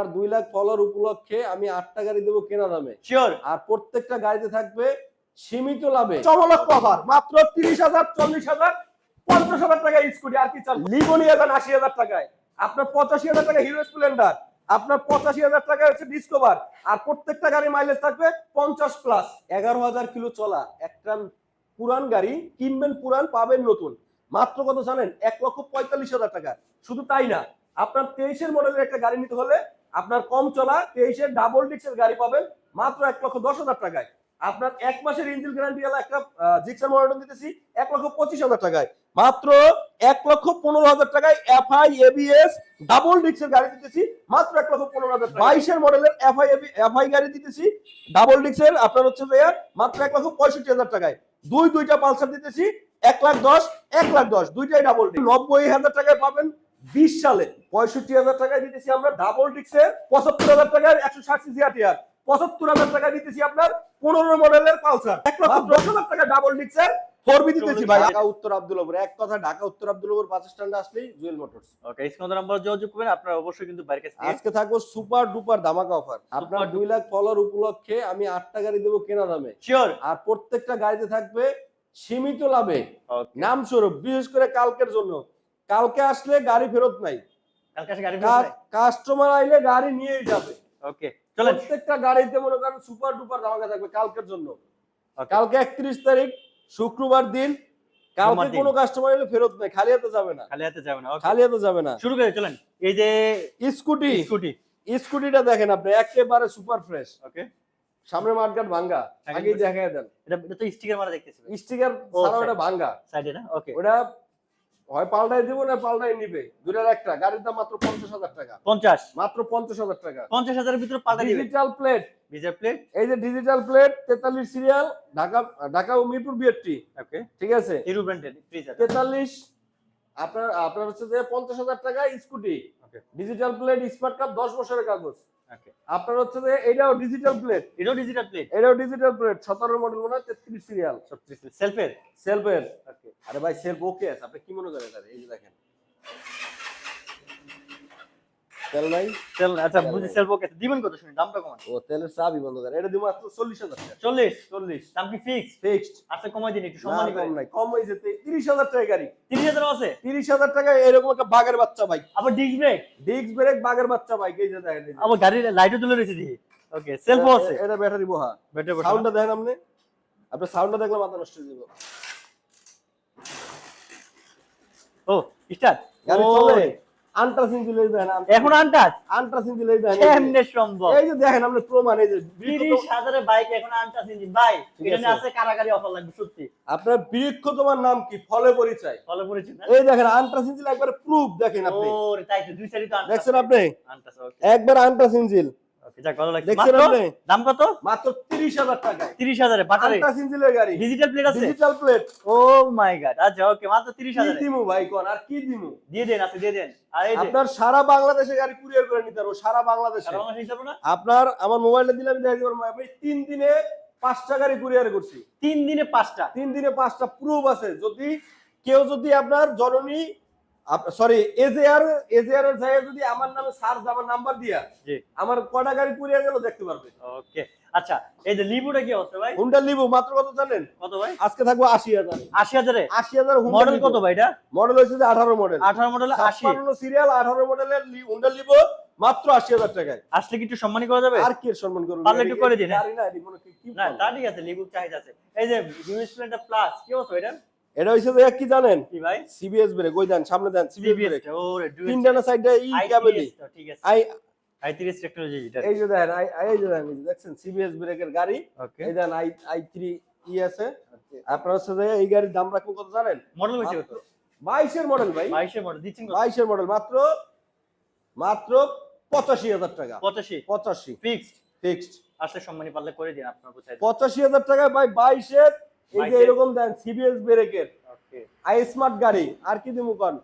আর দুই লাখ ফলোয়ার উপলক্ষে আমি আটটা গাড়ি দেবো কেনা দামে। শিওর আর প্রত্যেকটা গাড়িতে থাকবে সীমিত লাভে। চমলক কভার মাত্র তিরিশ হাজার চল্লিশ হাজার পঞ্চাশ হাজার টাকা স্কুটি আর কি চাল? নিয়ে যান আশি হাজার টাকায়। আপনার পঁচাশি হাজার টাকা হিরো স্প্লেন্ডার আপনার পঁচাশি হাজার টাকা হচ্ছে ডিসকভার আর প্রত্যেকটা গাড়ি মাইলেজ থাকবে পঞ্চাশ প্লাস এগারো হাজার কিলো চলা একটা পুরান গাড়ি কিনবেন পুরান পাবেন নতুন। মাত্র কত জানেন? এক লক্ষ পঁয়তাল্লিশ হাজার টাকা। শুধু তাই না আপনার তেইশের মডেলের একটা গাড়ি নিতে হলে আপনার কম চলা তেইশের ডাবল ডিক্সের গাড়ি পাবেন মাত্র এক লক্ষ দশ হাজার টাকায়। আপনার এক মাসের ইঞ্জিন গ্যারান্টি ওয়ালা একটা জিক্সার মডেল দিতেছি, এক লক্ষ পঁচিশ হাজার টাকায়। মাত্র এক লক্ষ পনেরো হাজার টাকায় এফআই এবিএস ডাবল ডিক্সের গাড়ি দিতেছি, মাত্র এক লক্ষ পনেরো হাজার বাইশের মডেলের এফআই এফআই গাড়ি দিতেছি ডাবল ডিক্সের আপনার হচ্ছে মাত্র এক লক্ষ পঁয়ষট্টি হাজার টাকায়। দুই দুইটা পালসার দিতেছি, এক লাখ দশ, এক লাখ দশ, দুইটাই ডাবল নব্বই হাজার টাকায় পাবেন বিশ সালে পঁয়ষট্টি হাজার টাকায় দিতেছি আমরা ডাবল ডিক্সের পঁচাত্তর হাজার টাকার একশো ষাট সিসি আটিয়ার পঁচাত্তর হাজার টাকায় দিতেছি আপনার পনেরো মডেলের পালসার। এক লক্ষ দশ হাজার টাকা ডাবল ডিক্সের ফোরবি দিতেছি ভাই। ঢাকা উত্তর আব্দুলপুর এক কথা ঢাকা উত্তর আব্দুলপুর বাস স্ট্যান্ডে আসলেই Jewel Motors okay screen number যোগাযোগ করবেন আপনারা অবশ্যই কিন্তু বাইরের কাছে আজকে থাকব সুপার ডুপার ধামাকা অফার আপনার দুই লাখ ফলোয়ার উপলক্ষে আমি আটটা গাড়ি দেবো কেনা দামে। শিওর আর প্রত্যেকটা গাড়িতে থাকবে সীমিত লাভে। নাম স্বরূপ বিশেষ করে কালকের জন্য। কালকে আসলে গাড়ি ফেরত নাই। কালকে এসে গাড়ি কাস্টমার আইলে গাড়ি নিয়েই যাবে। ওকে চলেন। প্রত্যেকটা গাড়িতে মনে করেন সুপার ডুপার ধামাকা থাকবে কালকের জন্য। কালকে একত্রিশ তারিখ শুক্রবার দিন। কালকে। কোনো কাস্টমার এলে ফেরত নাই খালি হাতে যাবে না। খালি হাতে যাবেন ওকে। খালি হাতে যাবে না। শুরু করে চলেন। এই যে স্কুটি। স্কুটি। স্কুটিটা দেখেন আপনি একেবারে সুপার ফ্রেশ ওকে। সামনে মাঠঘাট ভাঙ্গা। আগেই বলছি। দেন। এটা তো স্টিকার মারা দেখতেছি। স্টিকার ছাড়া ওটা ভাঙ্গা। সাইডে না? ওকে। ওটা হয় পাল্টাই দিব না পাল্টাই নিবে। দুটার একটা গাড়ির দাম মাত্র পঞ্চাশ হাজার টাকা। 50 মাত্র পঞ্চাশ হাজার টাকা। 50 হাজারের ভিতরে পাল্টা দিবেন ডিজিটাল প্লেট ভিজা প্লেট এই যে ডিজিটাল প্লেট তেতাল্লিশ সিরিয়াল ঢাকা ঢাকা ও মিরপুর বিএটি ওকে ঠিক আছে? হিরো ব্র্যান্ডের ফ্রিজার তেতাল্লিশ আপনার আপনার হচ্ছে যে পঞ্চাশ হাজার টাকা scooty. Digital plate smart card দশ বছরের কাগজ। আপনার হচ্ছে যে এটাও ডিজিটাল প্লেট এটাও ডিজিটাল প্লেট এটাও ডিজিটাল প্লেট সতেরো মডেল মনে হয় তেত্রিশ সিরিয়াল 36 সেলফের সেলফের আরে ভাই সেলফ ওকে আছে। আপনি কি মনে করেন এই যে দেখেন। তেল নাই? সেল আচ্ছা বুঝি সেলফ ওকে দিবেন কত শুনি? দামটা কমান। ও তেলের চাবি বন্ধ করে এটা দিব মাত্র চল্লিশ হাজার টাকা। 40 চল্লিশ। দাম কি ফিক্স ফিক্সড আচ্ছা কমাই দিন একটু সম্মানী করে কম নাই। কম তিরিশ হাজার টাকা গাড়ি। 30000 আছে? তিরিশ হাজার টাকা এরকম একটা বাঘের বাচ্চা বাইক আবার ডিস্ক ব্রেক ডিস্ক ব্রেক বাঘের বাচ্চা বাইক এই যে দেখেন আবার গাড়ির লাইটও তুলে রয়েছে দেখি ওকে সেলফও আছে। এটা ব্যাটারি বহা। ব্যাটারি সাউন্ডটা দেখেন আপনি। আপনি সাউন্ডটা দেখলে মাথা নষ্ট হয়ে যাবে। ও স্টার্ট গাড়ি চলে। আন্ট্রাস ইঞ্জিন এই দেখেন এখন আনটাচ? আন্ট্রাস ইঞ্জিন এই দেখেন কেমনে সম্ভব? এই যে দেখেন আপনি প্রমাণ এই যে তিরিশ হাজারের বাইক এখন আনটাচ ইঞ্জিন। ভাই এখানে আছে। আছে কারাগারি অফার লাগবে সত্যি। আপনার বৃক্ষ তোমার নাম কি? ফলে পরিচয়। ফলে পরিচয় এই দেখেন ইঞ্জিন একবার প্রুফ দেখেন আপনি। ওরে তাই তো দুই তো দেখছেন আপনি? একবার ইঞ্জিন। ওকে যাক ভালো লাগছে। দেখছেন আপনি? দাম কত? মাত্র তিরিশ হাজার 30000 এ বাটারি। আন্ট্রাস ইঞ্জিনের গাড়ি। ডিজিটাল প্লেট আছে? ডিজিটাল প্লেট ও মাই গড আচ্ছা ওকে মাত্র 30000 এ দিমু ভাই কোন আর কি দিমু? দিয়ে দেন আছে দিয়ে দেন। আর এই আপনার সারা বাংলাদেশে গাড়ি কুরিয়ার করে নিতে পারব সারা বাংলাদেশে। সারা বাংলাদেশ হিসাব না? আপনার আমার মোবাইলটা দিলে আমি দেখাতে পারব আমি তিন দিনে পাঁচটা গাড়ি কুরিয়ার করছি। তিন দিনে পাঁচটা? তিন দিনে পাঁচটা প্রুফ আছে। যদি কেউ যদি আপনার জননী সরি এজেআর এজেআর এর জায়গায় যদি আমার নামে সার্চ আমার নাম্বার দিয়া আমার কটা গাড়ি কুরিয়ার গেল দেখতে পারবে। ওকে আচ্ছা এই যে লিবুটা কি অবস্থা ভাই? হুন্ডা লিবো মাত্র কত জানেন? কত ভাই? আজকে থাকব আশি হাজার। 80000 এ আশি হাজার মডেল কত ভাই এটা? মডেল হয়েছে যে আঠারো মডেল 18 মডেল 80 ছাপ্পান্ন সিরিয়াল আঠারো মডেলের হুন্ডা লিবো মাত্র আশি হাজার টাকায়। আসলে কি একটু সম্মানী করা যাবে? আর কি সম্মান করব? পারলে একটু করে দিন। না তা ঠিক আছে লিবুর চাহিদা আছে। এই যে হিউজ প্লাস কি অবস্থা এটা? এটা হইছে যে কি জানেন? কি ভাই? সিবিএস ব্রেক ওই দেন সামনে দেন সিবিএস ব্রেক ওরে তিনটা না সাইডে ই ক্যাবেলি ঠিক আছে। আই i3 টেকনোলজি এটা এই যে দেখেন আই এই যে দেখেন দেখছেন সিবিএস ব্রেকের গাড়ি। এই দেন আই আই থ্রি ই আছে। আপনার হচ্ছে যে এই গাড়ির দাম রাখব কত জানেন? মডেল হইছে কত? বাইশের মডেল ভাই। 22 এর মডেল দিচ্ছেন কত? বাইশের মডেল মাত্র মাত্র পঁচাশি হাজার টাকা। 85 পঁচাশি। ফিক্সড ফিক্সড আসলে সম্মানী পারলে করে দিন আপনার কোথায় পঁচাশি হাজার টাকায় ভাই বাইশের এই যে 22 এরকম দেন সিবিএস ব্রেকের আই স্মার্ট গাড়ি আর কি দিমু কন?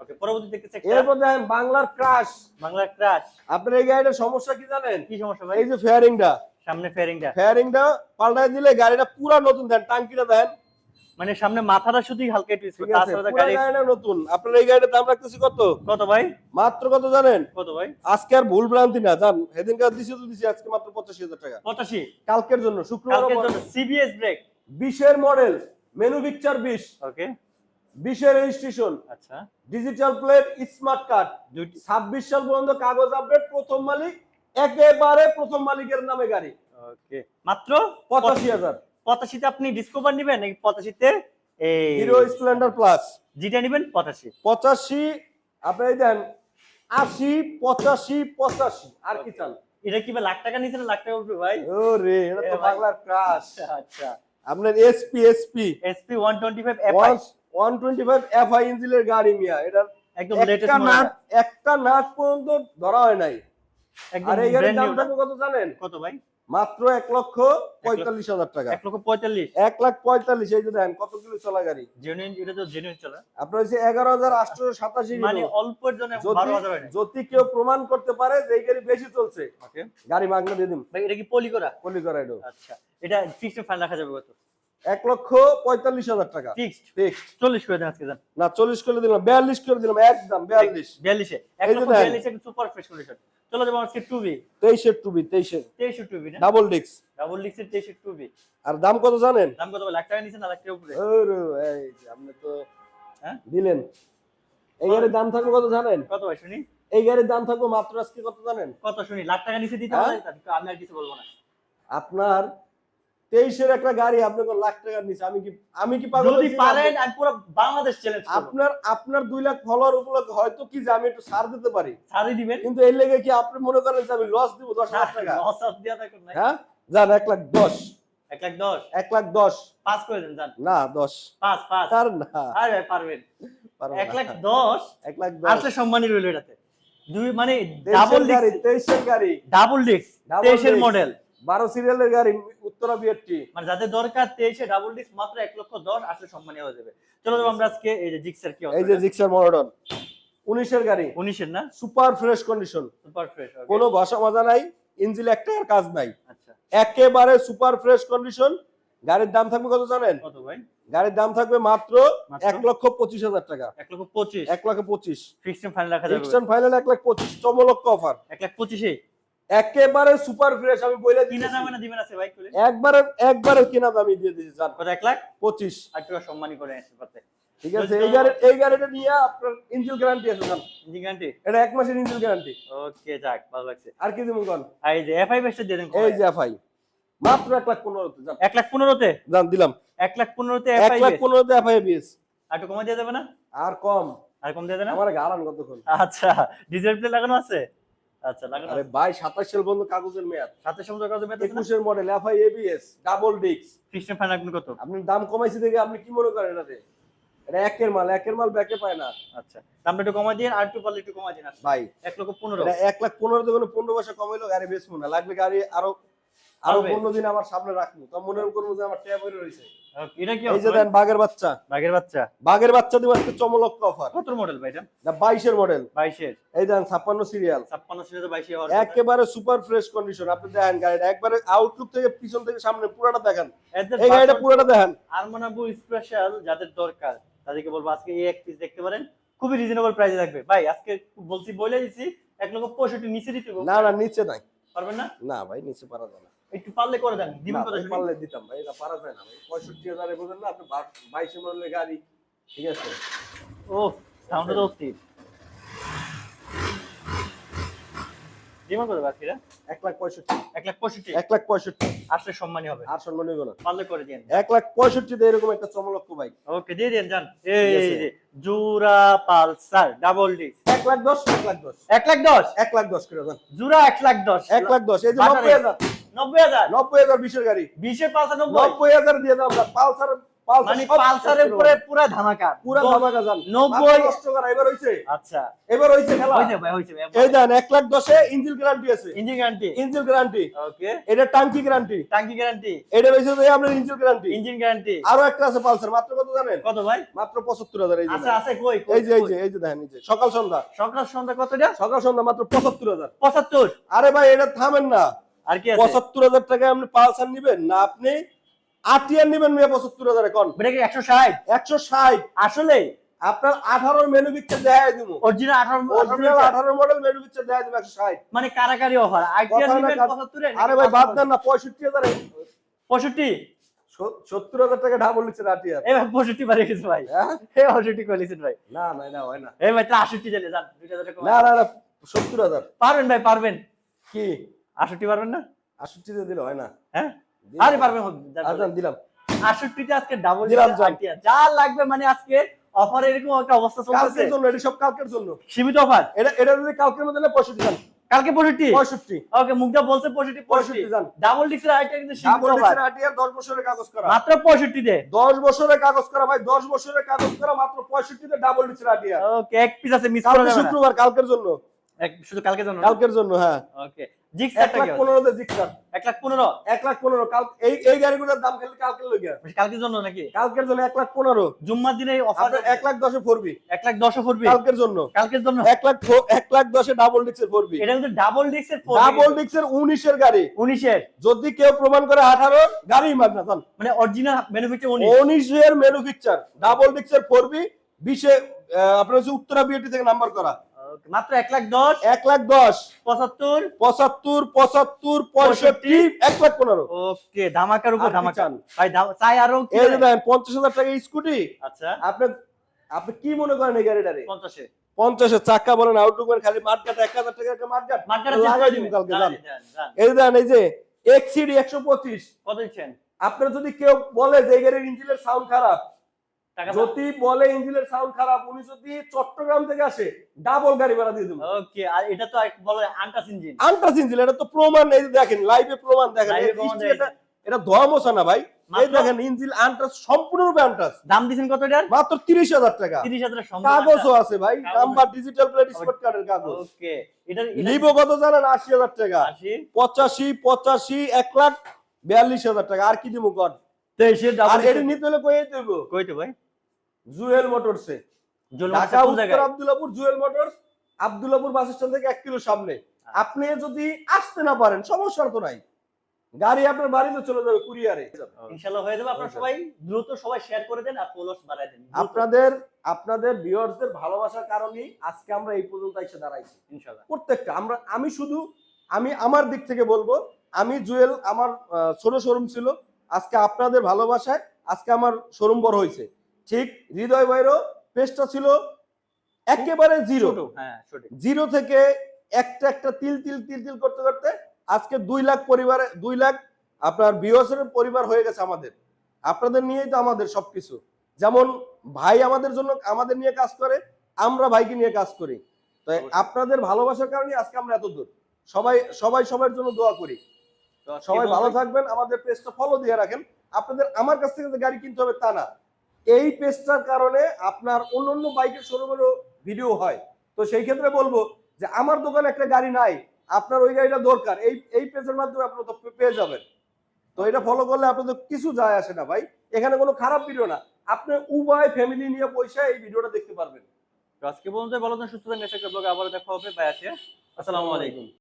ওকে পরবর্তী দেখতেছি এরপর দেখেন বাংলার ক্রাশ বাংলা ক্রাশ আপনার এই গাড়িটার সমস্যা কি জানেন? কি সমস্যা ভাই? এই যে ফেয়ারিংটা সামনে ফেয়ারিংটা ফেয়ারিংটা দিলে গাড়িটা পুরা নতুন দেন টাঙ্কিটা দেন। মানে সামনে মাথাটা শুধু হালকা একটু তাছাড়া গাড়ি গাড়িটা নতুন। আপনার এই গাড়িটার দাম রাখতেছি কত? কত ভাই? মাত্র কত জানেন? কত ভাই? আজকে আর ভুল ভ্রান্তি না জান। সেদিনকার দিছি তো দিছি আজকে মাত্র পঁচাশি হাজার টাকা। পঁচাশি? কালকের জন্য শুক্রবার কালকের জন্য সিবিএস ব্রেক বিশের মডেল মেনু পিকচার বিশ। ওকে বিশের রেজিস্ট্রেশন আচ্ছা। ডিজিটাল প্লেট স্মার্ট কার্ড ছাব্বিশ সাল পর্যন্ত কাগজ আপডেট প্রথম মালিক একেবারে প্রথম মালিকের নামে গাড়ি। ওকে মাত্র পঁচাশি হাজার। পঁচাশিতে আপনি ডিসকভার নেবেন নাকি পঁচাশিতে এই হিরো স্প্লেন্ডার প্লাস যেটা নেবেন পঁচাশি? পঁচাশি আপনি দেন আশি পঁচাশি পঁচাশি। আর কি চান এটা কি লাখ টাকা নিয়েছেন লাখ টাকা উঠবে ভাই? ও রে এটা তো বাংলার ক্রাশ আচ্ছা। আপনার SP SP SP one twenty five FI one twenty five FI ইঞ্জিনের গাড়ি মিয়া এটার একদম একটা লেটেস্ট নাট একটা নাট পর্যন্ত ধরা হয় নাই। আর এই গাড়ির দাম কত জানেন? কত ভাই? মাত্র এক লক্ষ পঁয়তাল্লিশ হাজার টাকা। এক লক্ষ পঁয়তাল্লিশ। এক লাখ পঁয়তাল্লিশ এই যে দেন কত কিলো চলা গাড়ি? জেনুইন এটা তো জেনুইন চলে। আপনার হচ্ছে এগারো হাজার আটশো সাতাশি মানে অল্পের জন্য যদি কেউ প্রমাণ করতে পারে যে এই গাড়ি বেশি চলছে গাড়ি মাগনা দিয়ে দিন ভাই এটা কি পলি করা? পলি করা এটা আচ্ছা এটা ফিক্সড ফাইন রাখা যাবে কত? এক লক্ষ পঁয়তাল্লিশ হাজার টাকা। ফিক্সড ঠিক চল্লিশ করে দেন আজকে না চল্লিশ করে দিলাম বিয়াল্লিশ করে দিলাম একদম বিয়াল্লিশ। বিয়াল্লিশে। এক লক্ষ বিয়াল্লিশে সুপার ফ্রেশ কন্ডিশন চলো যাব আজকে টু বি তেইশের টুবি তেইশের। তেইশের টু বি ডাবল ডিক্স ডাবল ডিক্সের তেইশের টু বি আর দাম কত জানেন? দাম কত লাখ টাকা নিছেন না লাখ টাকা উপরে। ওরে, এই যে আপনি তো হ্যাঁ? দিলেন। এই গাড়ির দাম থাকবে কত জানেন? কত ভাই শুনি? এই গাড়ির দাম থাকবে মাত্র আজকে কত জানেন? কত শুনি? লাখ টাকা নিচে দিতে হ্যাঁ? হবে তাহলে আমি আর কিছু বলব না। আপনার তেইশের একটা গাড়ি আপনি কোন লাখ টাকার নিচে। আমি কি আমি কি পাগল যদি পারেন আমি পুরো বাংলাদেশ চ্যালেঞ্জ আপনার আপনার দুই লাখ ফলোয়ার উপলক্ষে হয়তো কি যে আমি একটু ছাড় দিতে পারি? দিবেন। কিন্তু এই লেগে কি আপনি মনে করেন যে আমি লস দিব দশ লাখ টাকা? লস অফ দিয়া থাকুন নাই। হ্যাঁ? যান এক লাখ দশ। এক লাখ দশ? এক লাখ দশ। পাস করে দেন যান। না দশ। পাঁচ পাঁচ। আর না। আরে পারবেন। এক লাখ দশ? এক লাখ দশ। আসলে সম্মানী রইল এটাতে। দুই মানে ডাবল গাড়ি তেইশের গাড়ি। ডাবল ডিস্ক তেইশের মডেল বারো সিরিয়ালের গাড়ি উত্তরা বিএটি মানে যাদের দরকার তেইশে ডাবল ডিস্ক মাত্র এক লক্ষ দশ আসলে সম্মানী হয়ে যাবে। চলো যাব আমরা আজকে এই যে জিক্সার কি এই যে জিক্সার মডেল। উনিশের গাড়ি। উনিশের না? Super fresh condition. Super fresh কোনো ঘষা মাজা নাই ইঞ্জিন একটা আর কাজ নাই। আচ্ছা। একেবারে সুপার ফ্রেশ কন্ডিশন। গাড়ির দাম থাকবে কত জানেন? কত ভাই? গাড়ির দাম থাকবে মাত্র? এক লক্ষ পঁচিশ হাজার টাকা। এক লক্ষ পঁচিশ। এক লক্ষ পঁচিশ। ফিক্সড ফাইন রাখা যাবে। এক্সটেন ফাইনাল এক লাখ পঁচিশ। চমলক্ষ অফার এক লাখ পঁচিশে? একেবারে সুপার ফ্রেশ আমি বলে কিনা দিচ্ছি যাবে না দিবেন আছে ভাই করে একবারে একবারে কিনা দামি দিয়ে দিয়েছি জান কত এক লাখ? পঁচিশ। আর টাকা সম্মানী করে আসতে পারতে। ঠিক আছে এই গাড়ি এই গাড়িটা নিয়ে আপনার ইঞ্জিন গ্যারান্টি আছে জান জি গ্যারান্টি এটা এক মাসের ইঞ্জিন গ্যারান্টি ওকে যাক ভালো লাগছে। আর কি দিবেন কোন? এই যে এফআই বেসটা দিয়ে দেন এই যে এফআই মাত্র এক লাখ পনেরোতে যান। এক লাখ পনেরোতে? জান দিলাম। এক লাখ পনেরোতে এক এফআই 1 লাখ পনেরোতে এফআই বিএস আর একটু কমে দিয়ে যাবে না? আর কম। আর কম দিয়ে দেবে না? আমার গাড়ান কতক্ষণ? আচ্ছা ডিজেল প্লে লাগানো আছে? আচ্ছা লাগানো আরে ভাই সাতাশ সাল পর্যন্ত কাগজের মেয়াদ। সাথে সমুদ্র কাজ মেতে না? একুশের মডেল এফআই এবিএস ডাবল ডিক্স ফিক্সড ফাইন রাখবেন কত? আপনি দাম কমাইছি দেখে আপনি কি মনে করেন এটাতে? এটা একের মাল একের মাল ব্যাকে পায় না। আচ্ছা দামটা একটু কমাই দিন আর একটু পারলে একটু কমাই দিন। ভাই। এক লক্ষ পনেরো। এটা এক লাখ পনেরো দেখুন পনেরো পয়সা কমাইলো গাড়ি বেচবো না। লাগবে গাড়ি আরও আরও পারবে। পনেরো দিন আমার সামনে রাখব। তো মনে করব যে আমার ট্যাব হয়ে রয়েছে। এটা কি এই যে দেন বাঘের বাচ্চা। বাঘের বাচ্চা। বাঘের বাচ্চা দিব আজকে চমলক্ষ অফার কত মডেল ভাই এটা? বাইশের মডেল বাইশের। এই দেন ছাপ্পান্ন সিরিয়াল একেবারে সুপার ফ্রেশ কন্ডিশন আপনি দেখেন গাড়িটা একবারে আউটলুক থেকে পিছন থেকে সামনে পুরোটা দেখেন। এই গাড়িটা পুরোটা দেখেন। আরমানাবু স্পেশাল যাদের দরকার তাদেরকে বলব আজকে এই এক পিস দেখতে পারেন। খুবই রিজনেবল প্রাইসে থাকবে। ভাই আজকে বলছি বলে দিচ্ছি এক লক্ষ পঁয়ষট্টি নিচে দিতে। না না নিচে নাই। পারবেন না? না ভাই নিচে পারা যায় না। একটু পারলে করে দেন দিবেন কথা পারলে দিতাম ভাই এটা পারা যায় না ভাই পঁয়ষট্টি হাজারে বোঝেন না আপনি বাইশে মডেলের গাড়ি ঠিক আছে ও সাউন্ড তো অস্থির দিবেন কত বাকিরা এক লাখ পঁয়ষট্টি এক লাখ পঁয়ষট্টি এক লাখ পঁয়ষট্টি আসলে সম্মানী হবে আর সম্মান হইব না পারলে করে দিন এক লাখ পঁয়ষট্টিতে এরকম একটা চমলক্ষ বাইক ওকে দিয়ে দিন যান এই যে জুরা পালসার ডাবল ডি এক লাখ দশ এক লাখ দশ এক লাখ দশ এক লাখ দশ করে দেন জুরা এক লাখ দশ এক লাখ দশ এই যে নব্বই হাজার নব্বই হাজার। নব্বই হাজার বিশের গাড়ি। বিশের পালসার নব্বই নব্বই হাজার দিয়ে দাও পালসার পালসার সব পালসারের উপরে পুরা ধামাকা। পুরা ধামাকা যান। নব্বই- মাথা করা এবার হইছে। আচ্ছা। এবার হইছে খেলা। হয়েছে ভাই হয়েছে এই দেন এক লাখ দশে ইঞ্জিন গ্যারান্টি আছে। Engine guarantee engine guarantee okay এটা টাঙ্কি গ্যারান্টি টাঙ্কি গ্যারান্টি এটা রয়েছে যে আপনার ইঞ্জিন গ্যারান্টি ইঞ্জিন গ্যারান্টি আরও একটা আছে পালসার মাত্র কত জানেন? কত ভাই? মাত্র পঁচাত্তর হাজার এই যে আছে। কই এই যে এই যে এই যে দেখেন এই যে সকাল সন্ধ্যা। সকাল সন্ধ্যা কতটা? সকাল সন্ধ্যা মাত্র পঁচাত্তর হাজার। পঁচাত্তর। আরে ভাই এটা থামেন না। আর কি পঁচাত্তর হাজার টাকায় আপনি পালসার নিবেন? না আপনি আটিয়ার নেবেন মেয়ে পঁচাত্তর হাজার এখন একশো ষাট? একশো ষাট। আসলে? আপনার আঠারোর মেনু পিকচার দেখাই দিব। অরিজিনাল আঠারো আঠারো মডেল মেনু পিকচার দেখাই দিব একশো ষাট। মানে কারাকারি অফার আরে ভাই বাদ দেন না পঁয়ষট্টি হাজারে। পঁয়ষট্টি? সত্তর হাজার টাকা ডাবল নিচ্ছেন আটিয়ার এই ভাই পঁয়ষট্টি বাড়িয়ে গেছে ভাই। হ্যাঁ? পঁয়ষট্টি করে লিখছেন ভাই। না না না হয় না। এই ভাই তো আষট্টি চলে যান হাজার টাকা না না না সত্তর হাজার। পারবেন ভাই পারবেন। কি? আষট্টি পারবেন না? আষট্টিতে দিলে হয় না। হ্যাঁ? আরে পারবেন যান, আচ্ছা দিলাম। আষট্টিতে আজকে ডাবল দিলাম, যা লাগবে মানে আজকে অফার এরকম একটা অবস্থা কালকের জন্য এটা সব কালকের জন্য। সীমিত অফার এটা এটা যদি কালকের মধ্যে না পঁয়ষট্টি যান। কালকে পঁয়ষট্টি? পঁয়ষট্টি। ওকে মুগ্ধা বলছে পঁয়ষট্টি পঁয়ষট্টি। যান। ডাবল ডিক্সের আইটা কিন্তু সীমিত ডাবল ডিক্সের দশ বছরের কাগজ করা। মাত্র পঁয়ষট্টিতে? দশ বছরের কাগজ করা ভাই দশ বছরের কাগজ করা মাত্র পঁয়ষট্টিতে ডাবল ডিক্সের আটিয়ার ওকে এক পিস আছে মিস শুক্রবার কালকের জন্য। শুধু কালকে জন্য কালকের জন্য হ্যাঁ। ওকে লাখ জিক্সার কাল এই এই গাড়িগুলোর দাম খেলে কালকের কালকের জন্য নাকি? কালকের জন্য এক লাখ জুম্মার দিনে অফার ফোরবি। কালকের জন্য। কালকের জন্য? ডাবল ডিক্সের ফোরবি। এটা কিন্তু ডাবল ডিক্সের ডাবল ডিক্সের গাড়ি। যদি কেউ প্রমাণ করে আঠারো গাড়ি মাগনা মানে অরিজিনাল বেনিফিট উনিশ। উনিশের মেনু পিকচার ডাবল ডিক্সের ফোরবি বিশে আহ, আপনার হচ্ছে উত্তরা বিএটি থেকে নাম্বার করা। মাত্র এক লাখ দশ। এক লাখ দশ। পঁচাত্তর। পঁচাত্তর পঁচাত্তর পঁয়ষট্টি এক লাখ পনেরো। ওকে ধামাকার উপর আর কি ধামাকা। চান? ভাই চাই আরও পঞ্চাশ হাজার টাকা স্কুটি। আচ্ছা। আপনি আপনি কি মনে করেন এই গাড়িটারে? পঞ্চাশে। পঞ্চাশের চাক্কা বলেন আউটলুক খালি মাঠঘাট এক হাজার টাকা একটা মাঠঘাট। লাগাই দিব কালকে যান এই যে দেখেন এই যে এক্সিডি একশো পঁচিশ। কত দিচ্ছেন? আপনার যদি কেউ বলে যে এই গাড়ির ইঞ্জিনের সাউন্ড খারাপ যদি বলে ইঞ্জিনের সাউন্ড খারাপ উনি যদি চট্টগ্রাম থেকে আসে ডাবল গাড়ি ভাড়া দিয়ে দেবো। ওকে আর এটা তো এক বলে আন্টাস ইঞ্জিন আন্টাস ইঞ্জিন এটা তো প্রমাণ এই দেখেন লাইভে প্রমাণ দেখেন। এটা এটা ধোয়া মোছা না ভাই। এই? দেখেন ইঞ্জিন আন্টাস সম্পূর্ণরূপে আন্টাস। দাম দিচ্ছেন কত এটার? মাত্র তিরিশ হাজার টাকা। তিরিশ হাজারের কাগজও আছে ভাই। নাম্বার ডিজিটাল প্লেট স্পট কার্ডের কাগজ। ওকে এটার লিবো কত জানেন? আশি হাজার টাকা। আশি? পঁচাশি পঁচাশি এক লাখ বিয়াল্লিশ হাজার টাকা। আর কি দিব কর তেইশের আর ডাবল এটি নিতে হলে কই দেব কই তো ভাই। জুয়েল মোটরসে। ঢাকা উত্তর Abdullahpur Jewel Motors Abdullahpur bus stand থেকে এক কিলো সামনে। আপনি যদি আসতে না পারেন সমস্যা তো নাই। গাড়ি আপনার বাড়িতে চলে যাবে কুরিয়ারে। ইনশাআল্লাহ হয়ে যাবে আপনারা সবাই। দ্রুত সবাই শেয়ার করে দেন আর ফলোয়ার্স বাড়ায় দেন। আপনাদের আপনাদের ভিউয়ার্সদের ভালোবাসার কারণেই আজকে আমরা এই পর্যন্ত এসে দাঁড়াইছি। ইনশাআল্লাহ। প্রত্যেকটা আমরা আমি শুধু আমি আমার দিক থেকে বলব আমি জুয়েল আমার ছোট শোরুম ছিল। আজকে আপনাদের ভালোবাসায় আজকে আমার শোরুম বড় হয়েছে ঠিক হৃদয় বাইরও পেজটা ছিল একেবারে জিরো হ্যাঁ জিরো থেকে একটা একটা তিল তিল তিল তিল করতে করতে আজকে দুই লাখ পরিবারে দুই লাখ আপনার বিওসের পরিবার হয়ে গেছে আমাদের। আপনাদের নিয়েই তো আমাদের সবকিছু। যেমন ভাই আমাদের জন্য আমাদের নিয়ে কাজ করে আমরা ভাইকে নিয়ে কাজ করি। তো আপনাদের ভালোবাসার কারণে আজকে আমরা এত দূর। সবাই সবাই সবার জন্য দোয়া করি। সবাই ভালো থাকবেন আমাদের পেজটা ফলো দিয়ে রাখেন। আপনাদের আমার কাছ থেকে যে গাড়ি কিনতে হবে তা না। এই পেজটার কারণে আপনার অন্য অন্য বাইকের শোরুমেরও ভিডিও হয়। তো সেই ক্ষেত্রে বলব যে আমার দোকানে একটা গাড়ি নাই, আপনার ওই গাড়িটা দরকার। এই এই পেজের মাধ্যমে আপনার তো পেয়ে যাবেন। তো এটা ফলো করলে আপনাদের কিছু যায় আসে না ভাই। এখানে কোনো খারাপ ভিডিও না। আপনি উভয় ফ্যামিলি নিয়ে পয়সা এই ভিডিওটা দেখতে পারবেন। তো আজকে পর্যন্ত ভালো সুস্থ থাকুন নেক্সট ব্লগে আবার দেখা হবে। বাই আছে আসসালামু আলাইকুম।